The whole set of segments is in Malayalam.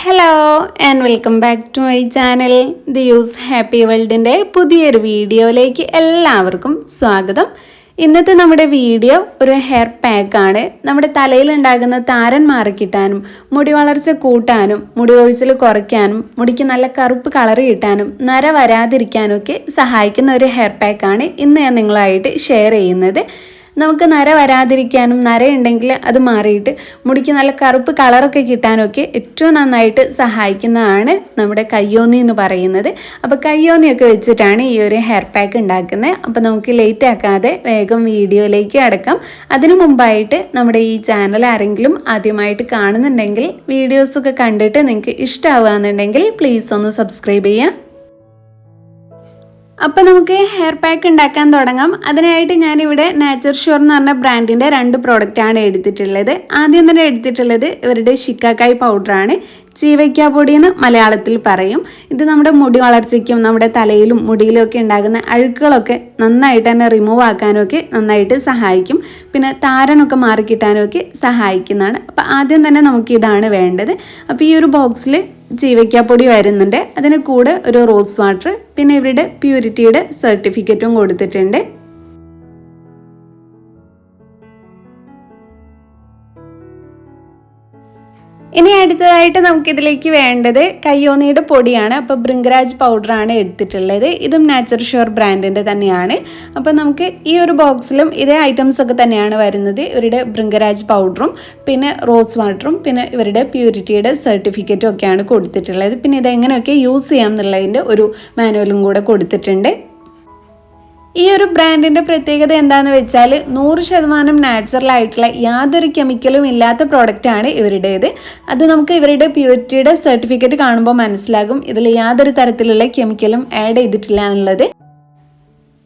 Hello and welcome back to my channel the use happy വേൾഡിന്റെ പുതിയൊരു വീഡിയോയിലേക്ക് എല്ലാവർക്കും സ്വാഗതം. ഇന്നത്തെ നമ്മുടെ വീഡിയോ ഒരു ഹെയർ പാക്കാണ് നമ്മുടെ തലയിൽ ഉണ്ടാകുന്ന താരൻ മാറിക്കിട്ടാനും മുടി വളർച്ച കൂട്ടാനും മുടി ഒഴിച്ചിൽ കുറയ്ക്കാനും മുടിക്ക് നല്ല കറുപ്പ് കളർ കിട്ടാനും നര വരാതിരിക്കാനും ഒക്കെ സഹായിക്കുന്ന ഒരു ഹെയർ പാക്കാണ് ഇന്ന് ഞാൻ നിങ്ങളായിട്ട് ഷെയർ ചെയ്യുന്നത്. നമുക്ക് നര വരാതിരിക്കാനും നരയുണ്ടെങ്കിൽ അത് മാറിയിട്ട് മുടിക്ക് നല്ല കറുപ്പ് കളറൊക്കെ കിട്ടാനൊക്കെ ഏറ്റവും നന്നായിട്ട് സഹായിക്കുന്നതാണ് നമ്മുടെ കയ്യോന്നി എന്ന് പറയുന്നത്. അപ്പോൾ കയ്യോന്നിയൊക്കെ വെച്ചിട്ടാണ് ഈ ഒരു ഹെയർ പാക്ക് ഉണ്ടാക്കുന്നത്. അപ്പോൾ നമുക്ക് ലേറ്റ് ആക്കാതെ വേഗം വീഡിയോയിലേക്ക് അടക്കാം. അതിനു മുമ്പായിട്ട് നമ്മുടെ ഈ ചാനൽ ആരെങ്കിലും ആദ്യമായിട്ട് കാണുന്നുണ്ടെങ്കിൽ വീഡിയോസൊക്കെ കണ്ടിട്ട് നിങ്ങൾക്ക് ഇഷ്ടമാവുകയെന്നുണ്ടെങ്കിൽ പ്ലീസ് ഒന്ന് സബ്സ്ക്രൈബ് ചെയ്യാം അപ്പോൾ നമുക്ക് ഹെയർ പാക്ക് ഉണ്ടാക്കാൻ തുടങ്ങാം. അതിനായിട്ട് ഞാനിവിടെ നാച്ചർ ഷുവർ എന്ന് പറഞ്ഞ ബ്രാൻഡിന്റെ രണ്ട് പ്രോഡക്റ്റാണ് എടുത്തിട്ടുള്ളത്. ആദ്യം തന്നെ എടുത്തിട്ടുള്ളത് ഇവരുടെ ഷിക്കാക്കായ് പൗഡറാണ് ചീവയ്ക്ക പൊടി എന്ന് മലയാളത്തിൽ പറയും. ഇത് നമ്മുടെ മുടി വളർച്ചയ്ക്കും നമ്മുടെ തലയിലും മുടിയിലും ഒക്കെ ഉണ്ടാകുന്ന അഴുക്കുകളൊക്കെ നന്നായിട്ട് തന്നെ റിമൂവ് ആക്കാനൊക്കെ നന്നായിട്ട് സഹായിക്കും. പിന്നെ താരനൊക്കെ മാറിക്കിട്ടാനും ഒക്കെ സഹായിക്കുന്നതാണ്. അപ്പോൾ ആദ്യം തന്നെ നമുക്ക് ഇതാണ് വേണ്ടത്. അപ്പോൾ ഈ ഒരു ബോക്സിൽ ജീവയ്ക്കാപ്പൊടി വരുന്നുണ്ട്. അതിന് കൂടെ ഒരു റോസ് വാട്ടർ പിന്നെ ഇവരുടെ പ്യൂരിറ്റിയുടെ സർട്ടിഫിക്കറ്റും കൊടുത്തിട്ടുണ്ട്. ഇനി അടുത്തതായിട്ട് നമുക്കിതിലേക്ക് വേണ്ടത് കയ്യോന്നിയുടെ പൊടിയാണ്. അപ്പോൾ ബൃങ്കരാജ് പൗഡറാണ് എടുത്തിട്ടുള്ളത്. ഇതും നാച്ചർ ഷുവർ ബ്രാൻഡിന്റെ തന്നെയാണ്. അപ്പോൾ നമുക്ക് ഈ ഒരു ബോക്സിലും ഇതേ ഐറ്റംസ് ഒക്കെ തന്നെയാണ് വരുന്നത്. ഇവരുടെ ബൃങ്കരാജ് പൗഡറും പിന്നെ റോസ് വാട്ടറും പിന്നെ ഇവരുടെ പ്യൂരിറ്റിയുടെ സർട്ടിഫിക്കറ്റും ഒക്കെയാണ് കൊടുത്തിട്ടുള്ളത്. പിന്നെ ഇതെങ്ങനെയൊക്കെ യൂസ് ചെയ്യാം എന്നുള്ളതിന്റെ ഒരു മാനുവലും കൂടെ കൊടുത്തിട്ടുണ്ട്. ഈ ഒരു ബ്രാൻഡിന്റെ പ്രത്യേകത എന്താണെന്ന് വെച്ചാൽ നൂറ് ശതമാനം നാച്ചുറൽ ആയിട്ടുള്ള യാതൊരു കെമിക്കലും ഇല്ലാത്ത പ്രോഡക്റ്റാണ് ഇവരുടേത്. അത് നമുക്ക് ഇവരുടെ പ്യൂരിറ്റിയുടെ സർട്ടിഫിക്കറ്റ് കാണുമ്പോൾ മനസ്സിലാകും ഇതിൽ യാതൊരു തരത്തിലുള്ള കെമിക്കലും ആഡ് ചെയ്തിട്ടില്ല എന്നുള്ളത്.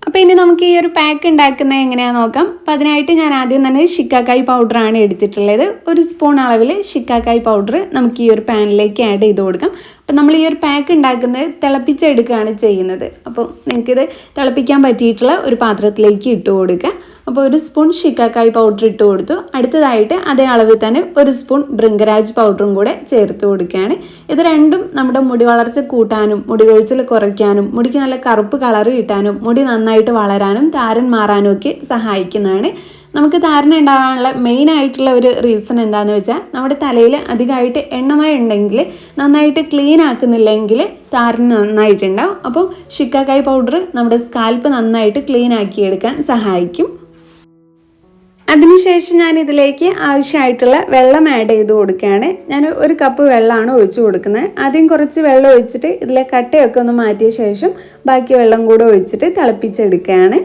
അപ്പോൾ ഇനി നമുക്ക് ഈ ഒരു പാക്ക് ഉണ്ടാക്കുന്നത് എങ്ങനെയാണെന്ന് നോക്കാം. അപ്പോൾ അതിനായിട്ട് ഞാൻ ആദ്യം തന്നെ ഷിക്കാക്കായ് പൗഡറാണ് എടുത്തിട്ടുള്ളത്. ഒരു സ്പൂൺ അളവിൽ ഷിക്കാക്കായ് പൗഡർ നമുക്ക് ഈ ഒരു പാനിലേക്ക് ആഡ് ചെയ്ത് കൊടുക്കാം. അപ്പം നമ്മൾ ഈ ഒരു പാക്ക് ഉണ്ടാക്കുന്നത് തിളപ്പിച്ചെടുക്കുകയാണ് ചെയ്യുന്നത്. അപ്പോൾ നിങ്ങൾക്കിത് തിളപ്പിക്കാൻ പറ്റിയിട്ടുള്ള ഒരു പാത്രത്തിലേക്ക് ഇട്ട് കൊടുക്കുക. അപ്പോൾ ഒരു സ്പൂൺ ഷിക്കാക്കായ് പൗഡർ ഇട്ട് കൊടുത്തു. അടുത്തതായിട്ട് അതേ അളവിൽ തന്നെ ഒരു സ്പൂൺ ബൃങ്കരാജ് പൗഡറും കൂടെ ചേർത്ത് കൊടുക്കുകയാണ്. ഇത് രണ്ടും നമ്മുടെ മുടി വളർച്ച കൂട്ടാനും മുടി കൊഴിച്ചിൽ കുറയ്ക്കാനും മുടിക്ക് നല്ല കറുപ്പ് കളർ കിട്ടാനും മുടി നന്നായിട്ട് വളരാനും താരൻ മാറാനും ഒക്കെ സഹായിക്കുന്നതാണ്. നമുക്ക് ധാരണ ഉണ്ടാകാനുള്ള മെയിൻ ആയിട്ടുള്ള ഒരു റീസൺ എന്താണെന്ന് വെച്ചാൽ നമ്മുടെ തലയിൽ അധികമായിട്ട് എണ്ണമയം ഉണ്ടെങ്കിൽ നന്നായിട്ട് ക്ലീൻ ആക്കുന്നില്ലെങ്കിൽ താരൻ നന്നായിട്ടുണ്ടാവും. അപ്പോൾ ഷിക്കാക്കായ് പൗഡർ നമ്മുടെ സ്കാൽപ്പ് നന്നായിട്ട് ക്ലീൻ ആക്കിയെടുക്കാൻ സഹായിക്കും. അതിനുശേഷം ഞാൻ ഇതിലേക്ക് ആവശ്യമായിട്ടുള്ള വെള്ളം ആഡ് ചെയ്ത് കൊടുക്കുകയാണ്. ഞാൻ ഒരു കപ്പ് വെള്ളമാണ് ഒഴിച്ചു കൊടുക്കുന്നത്. ആദ്യം കുറച്ച് വെള്ളം ഒഴിച്ചിട്ട് ഇതിലെ കട്ടയൊക്കെ ഒന്ന് മാറ്റിയ ശേഷം ബാക്കി വെള്ളം കൂടെ ഒഴിച്ചിട്ട് തിളപ്പിച്ചെടുക്കുകയാണ്.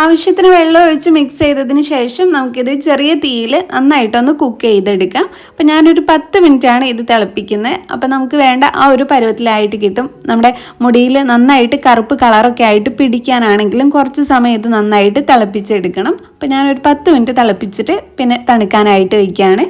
ആവശ്യത്തിന് വെള്ളം ഒഴിച്ച് മിക്സ് ചെയ്തതിന് ശേഷം നമുക്കിത് ചെറിയ തീയിൽ നന്നായിട്ടൊന്ന് കുക്ക് ചെയ്തെടുക്കാം. അപ്പം ഞാനൊരു പത്ത് മിനിറ്റാണ് ഇത് തിളപ്പിക്കുന്നത്. അപ്പം നമുക്ക് വേണ്ട ആ ഒരു പരുവത്തിലായിട്ട് കിട്ടും. നമ്മുടെ മുടിയിൽ നന്നായിട്ട് കറുപ്പ് കളറൊക്കെ ആയിട്ട് പിടിക്കാനാണെങ്കിലും കുറച്ച് സമയം ഇത് നന്നായിട്ട് തിളപ്പിച്ചെടുക്കണം. അപ്പം ഞാനൊരു പത്ത് മിനിറ്റ് തിളപ്പിച്ചിട്ട് പിന്നെ തണുക്കാനായിട്ട് വയ്ക്കുകയാണ്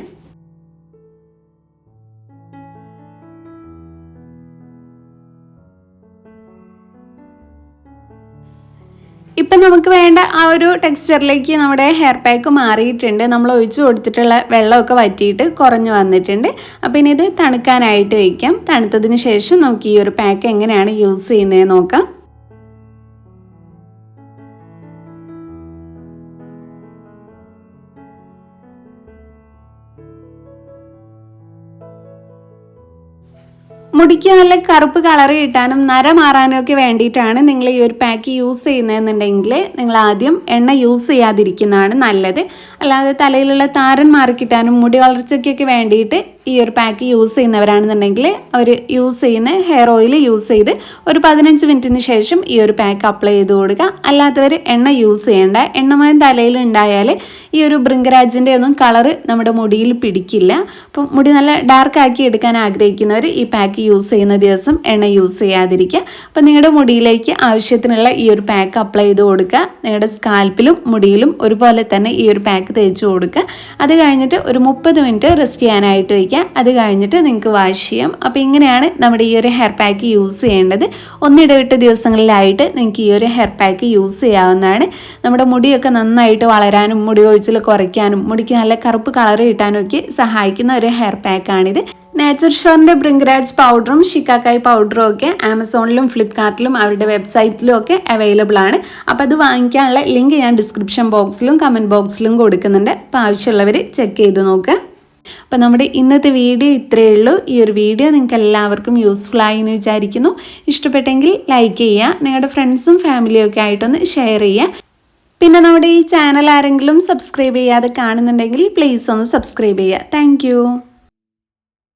ഇപ്പം നമുക്ക് വേണ്ട ആ ഒരു ടെക്സ്ചറിലേക്ക് നമ്മുടെ ഹെയർ പാക്ക് മാറിയിട്ടുണ്ട്. നമ്മൾ ഒഴിച്ചു കൊടുത്തിട്ടുള്ള വെള്ളമൊക്കെ വറ്റിയിട്ട് കുറഞ്ഞു വന്നിട്ടുണ്ട്. അപ്പോൾ ഇനി ഇത് തണുക്കാനായിട്ട് വയ്ക്കാം. തണുത്തതിന് ശേഷം നമുക്ക് ഈ ഒരു പാക്ക് എങ്ങനെയാണ് യൂസ് ചെയ്യുന്നത് നോക്കാം. മുടിക്ക് നല്ല കറുപ്പ് കളർ കിട്ടാനും നര മാറാനും ഒക്കെ വേണ്ടിയിട്ടാണ് നിങ്ങൾ ഈ ഒരു പാക്ക് യൂസ് ചെയ്യുന്നതെന്നുണ്ടെങ്കിൽ നിങ്ങൾ ആദ്യം എണ്ണ യൂസ് ചെയ്യാതിരിക്കുന്നതാണ് നല്ലത്. അല്ലാതെ തലയിലുള്ള താരൻ മാറിക്കിട്ടാനും മുടി വളർച്ചയ്ക്കൊക്കെ വേണ്ടിയിട്ട് ഈ ഒരു പാക്ക് യൂസ് ചെയ്യുന്നവരാണെന്നുണ്ടെങ്കിൽ അവർ യൂസ് ചെയ്യുന്ന ഹെയർ ഓയിൽ യൂസ് ചെയ്ത് ഒരു പതിനഞ്ച് മിനിറ്റിന് ശേഷം ഈ ഒരു പാക്ക് അപ്ലൈ ചെയ്ത് കൊടുക്കുക. അല്ലാത്തവർ എണ്ണ യൂസ് ചെയ്യേണ്ട. എണ്ണമയം തലയിൽ ഉണ്ടായാൽ ഈ ഒരു ബൃങ്കരാജിന്റെ ഒന്നും കളറ് നമ്മുടെ മുടിയിൽ പിടിക്കില്ല. അപ്പം മുടി നല്ല ഡാർക്ക് ആക്കി എടുക്കാൻ ആഗ്രഹിക്കുന്നവർ ഈ പാക്ക് യൂസ് ചെയ്യുന്ന ദിവസം എണ്ണ യൂസ് ചെയ്യാതിരിക്കുക. അപ്പോൾ നിങ്ങളുടെ മുടിയിലേക്ക് ആവശ്യത്തിനുള്ള ഈ ഒരു പാക്ക് അപ്ലൈ ചെയ്ത് കൊടുക്കുക. നിങ്ങളുടെ സ്കാൽപ്പിലും മുടിയിലും ഒരുപോലെ തന്നെ ഈ ഒരു പാക്ക് തേച്ച് കൊടുക്കുക. അത് കഴിഞ്ഞിട്ട് ഒരു മുപ്പത് മിനിറ്റ് റെസ്റ്റ് ചെയ്യാനായിട്ട് വയ്ക്കുക. അത് കഴിഞ്ഞിട്ട് നിങ്ങൾക്ക് വാഷ് ചെയ്യാം. അപ്പോൾ ഇങ്ങനെയാണ് നമ്മുടെ ഈ ഒരു ഹെയർ പാക്ക് യൂസ് ചെയ്യേണ്ടത്. ഒന്നിടവിട്ട ദിവസങ്ങളിലായിട്ട് നിങ്ങൾക്ക് ഈ ഒരു ഹെയർ പാക്ക് യൂസ് ചെയ്യാവുന്നതാണ്. നമ്മുടെ മുടിയൊക്കെ നന്നായിട്ട് വളരാനും മുടി ഒഴിച്ചിൽ കുറയ്ക്കാനും മുടിക്ക് നല്ല കറുപ്പ് കളർ കിട്ടാനും ഒക്കെ സഹായിക്കുന്ന ഒരു ഹെയർ പാക്കാണിത് നാച്ചുർ ഷോറിന്റെ ബ്രിങ്കരാജ് പൗഡറും ഷിക്കാക്കായ് പൗഡറും ഒക്കെ ആമസോണിലും ഫ്ലിപ്കാർട്ടിലും അവരുടെ വെബ്സൈറ്റിലും ഒക്കെ അവൈലബിൾ ആണ്. അപ്പോൾ അത് വാങ്ങിക്കാനുള്ള ലിങ്ക് ഞാൻ ഡിസ്ക്രിപ്ഷൻ ബോക്സിലും കമന്റ് ബോക്സിലും കൊടുക്കുന്നുണ്ട്. അപ്പോൾ ആവശ്യമുള്ളവർ ചെക്ക് ചെയ്ത് നോക്കുക. അപ്പോൾ നമ്മുടെ ഇന്നത്തെ വീഡിയോ ഇത്രയേ ഉള്ളൂ. ഈ ഒരു വീഡിയോ നിങ്ങൾക്ക് എല്ലാവർക്കും യൂസ്ഫുൾ ആയി എന്ന് വിചാരിക്കുന്നു. ഇഷ്ടപ്പെട്ടെങ്കിൽ ലൈക്ക് ചെയ്യുക നിങ്ങളുടെ ഫ്രണ്ട്സും ഫാമിലിയും ഒക്കെ ആയിട്ടൊന്ന് ഷെയർ ചെയ്യുക. പിന്നെ നമ്മുടെ ഈ ചാനൽ ആരെങ്കിലും സബ്സ്ക്രൈബ് ചെയ്യാതെ കാണുന്നുണ്ടെങ്കിൽ പ്ലീസ് ഒന്ന് സബ്സ്ക്രൈബ് ചെയ്യുക. താങ്ക്